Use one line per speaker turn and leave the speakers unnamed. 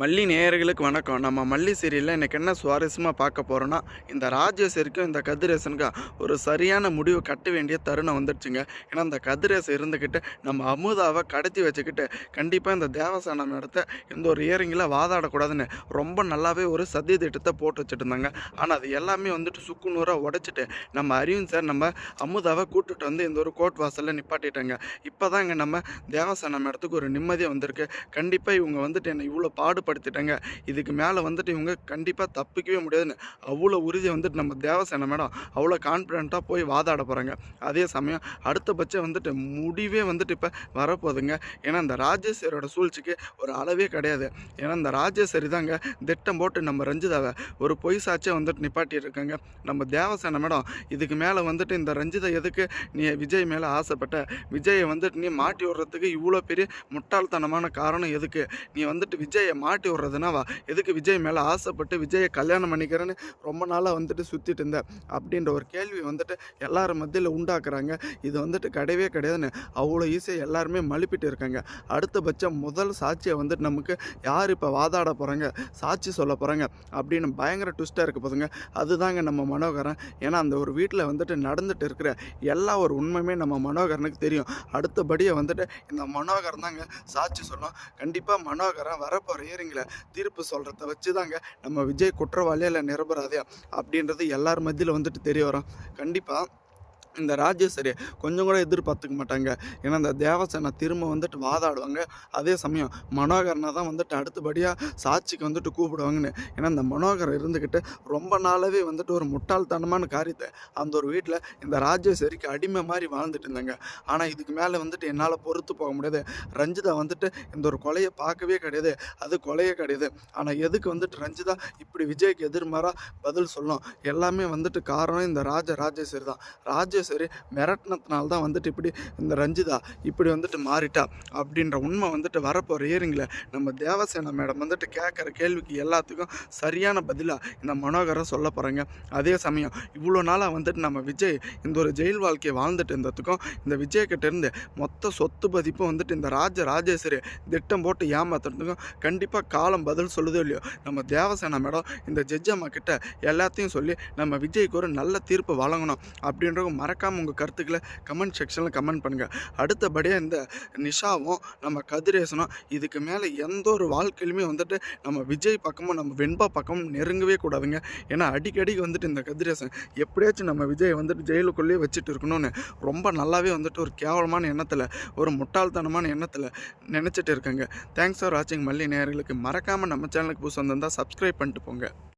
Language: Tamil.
மல்லி நேயர்களுக்கு வணக்கம். நம்ம மல்லி சீரியலில் இன்றைக்கி என்ன சுவாரஸ்யமாக பார்க்க போகிறோன்னா இந்த ராஜேசரிக்கும் இந்த கதிரேசனுக்கும் ஒரு சரியான முடிவு கட்ட வேண்டிய தருணம் வந்துடுச்சுங்க. ஏன்னா இந்த கதிரேசன் இருந்துக்கிட்டு நம்ம அமுதாவை கடத்தி வச்சுக்கிட்டு கண்டிப்பாக இந்த தேவசானம் நடத்த எந்த ஒரு இயரிங்கில் வாதாடக்கூடாதுன்னு ரொம்ப நல்லாவே ஒரு சதி திட்டத்தை போட்டு வச்சுட்டு இருந்தாங்க ஆனால் அது எல்லாமே வந்துட்டு சுக்கு நூறாக உடைச்சிட்டு நம்ம அறிவும் சார் நம்ம அமுதாவை கூட்டிட்டு வந்து இந்த ஒரு கோர்ட் வாசலில் நிப்பாட்டிட்டாங்க. இப்போ தாங்க நம்ம தேவசானம் இடத்துக்கு ஒரு நிம்மதியாக வந்திருக்கு. கண்டிப்பாக இவங்க வந்துட்டு என்னை இவ்வளோ பாடு பாடுபடுத்திட்டாங்க இதுக்கு மேலே வந்துட்டு இவங்க கண்டிப்பாக தப்பிக்கவே முடியாதுன்னு. அவ்வளோ உறுதி வந்துட்டு நம்ம தேவசேனை மேடம் அவ்வளோ கான்ஃபிடென்ட்டாக போய் வாதாட போகிறாங்க அதே சமயம் அடுத்தபட்சம் வந்துட்டு முடிவே வந்துட்டு இப்போ வரப்போகுதுங்க. ஏன்னா இந்த ராஜேஸ்வரோட சூழ்ச்சிக்கு ஒரு அளவே கிடையாது. ஏன்னா இந்த ராஜேஸ்வரி தாங்க திட்டம் போட்டு நம்ம ரஞ்சிதாவை ஒரு பொய் சாட்சியை வந்துட்டு நிப்பாட்டிட்டு நம்ம தேவசேனை மேடம் இதுக்கு மேலே வந்துட்டு இந்த ரஞ்சிதா எதுக்கு நீ விஜய் மேலே ஆசைப்பட்ட? விஜயை வந்துட்டு நீ மாட்டி விடுறதுக்கு இவ்வளோ பெரிய முட்டாள்தனமான காரணம் எதுக்கு? நீ வந்துட்டு விஜயை மாட்டி விட்றதுனாவா எதுக்கு விஜய் மேலே ஆசைப்பட்டு விஜயை கல்யாணம் பண்ணிக்கிறேன்னு ரொம்ப நாளாக வந்துட்டு சுற்றிட்டு இருந்தேன் அப்படின்ற ஒரு கேள்வி வந்துட்டு எல்லார் மத்தியில் உண்டாக்குறாங்க. இது வந்துட்டு கிடையவே கிடையாதுன்னு அவ்வளோ ஈஸியாக எல்லாருமே மழுப்பிட்டு இருக்காங்க. அடுத்தபட்சம் முதல் சாட்சியை வந்துட்டு நமக்கு யார் இப்போ வாதாட போகிறாங்க சாட்சி சொல்ல போகிறாங்க அப்படின்னு பயங்கர ட்விஸ்ட்டாக இருக்க போதுங்க அதுதாங்க நம்ம மனோகரன். ஏன்னா அந்த ஒரு வீட்டில் வந்துட்டு நடந்துட்டு இருக்கிற எல்லா ஒரு உண்மையுமே நம்ம மனோகரனுக்கு தெரியும். அடுத்தபடியை வந்துட்டு இந்த மனோகரன் தாங்க சாட்சி சொல்லும். கண்டிப்பாக மனோகரன் வரப்போகிற இயரிங்கில் தீர்ப்பு சொல்கிறத வச்சு தாங்க நம்ம விஜய் குற்றவாளியா இல்லை நிரபராதியா அப்படின்றது எல்லார் மத்தியில் வந்துட்டு தெரிய வரும். கண்டிப்பாக இந்த ராஜேஸ்வரி கொஞ்சம் கூட எதிர்பார்த்துக்க மாட்டாங்க. ஏன்னா இந்த தேவசேனா திரும்ப வந்துட்டு வாதாடுவாங்க. அதே சமயம் மனோகரனை தான் வந்துட்டு அடுத்தபடியாக சாட்சிக்கு வந்துட்டு கூப்பிடுவாங்கன்னு. ஏன்னா இந்த மனோகரன் இருந்துக்கிட்டு ரொம்ப நாளாகவே வந்துட்டு ஒரு முட்டாள்தனமான காரியத்தை அந்த ஒரு வீட்டில் இந்த ராஜேஸ்வரிக்கு அடிமை மாதிரி வாழ்ந்துட்டு இருந்தாங்க. ஆனால் இதுக்கு மேலே வந்துட்டு என்னால் பொறுத்து போக முடியாது. ரஞ்சிதா வந்துட்டு இந்த ஒரு கொலையை பார்க்கவே கிடையாது. அது கொலையே கிடையாது. ஆனால் எதுக்கு வந்துட்டு ரஞ்சிதா இப்படி விஜய்க்கு எதிர்மாராக பதில் சொல்லும் எல்லாமே வந்துட்டு காரணம் இந்த ராஜ ராஜேஸ்வரி தான். ராஜ ராஜேஸ்வரி மிரட்டினதுனால தான் வந்துட்டு இப்படி இந்த ரஞ்சிதா இப்படி வந்துட்டு மாறிட்டா அப்படின்ற உண்மை வந்துட்டு வரப்போகிற இயரிங்கில் நம்ம தேவசேனா மேடம் வந்துட்டு கேட்குற கேள்விக்கு எல்லாத்துக்கும் சரியான பதிலாக இந்த மனோகரம் சொல்ல போகிறாங்க அதே சமயம் இவ்வளோ நாளாக வந்துட்டு நம்ம விஜய் இந்த ஒரு ஜெயில் வாழ்க்கையை வாழ்ந்துட்டு இருந்ததுக்கும் இந்த விஜய் மொத்த சொத்து பதிப்பும் வந்துட்டு இந்த ராஜ ராஜேஸ்வரி திட்டம் போட்டு ஏமாத்துறதுக்கும் கண்டிப்பாக காலம் பதில் சொல்லுதோ இல்லையோ நம்ம தேவசேனா மேடம் இந்த ஜட்ஜ் அம்மா கிட்ட எல்லாத்தையும் சொல்லி நம்ம விஜய்க்கு ஒரு நல்ல தீர்ப்பு வழங்கணும் அப்படின்ற மறக்காமல் உங்கள் கருத்துக்களை கமெண்ட் செக்ஷனில் கமெண்ட் பண்ணுங்கள் அடுத்தபடியாக இந்த நிஷாவும் நம்ம கதிரேசனும் இதுக்கு மேலே எந்த ஒரு வாழ்க்கையிலுமே வந்துட்டு நம்ம விஜய் பக்கமும் நம்ம வெண்பா பக்கமும் நெருங்கவே கூடாதுங்க. ஏன்னா அடிக்கடி வந்துட்டு இந்த கதிரேசன் எப்படியாச்சும் நம்ம விஜய் வந்துட்டு ஜெயிலுக்குள்ளேயே வச்சுட்டு இருக்கணும்னு ரொம்ப நல்லாவே வந்துட்டு ஒரு கேவலமான எண்ணத்தில் ஒரு முட்டாள்தனமான எண்ணத்தில் நினச்சிட்டு இருக்காங்க. தேங்க்ஸ் ஃபார் வாட்சிங் மல்லி நேர்களுக்கு மறக்காமல் நம்ம சேனலுக்கு புதுசு வந்திருந்தால் சப்ஸ்கிரைப் பண்ணிட்டு போங்க.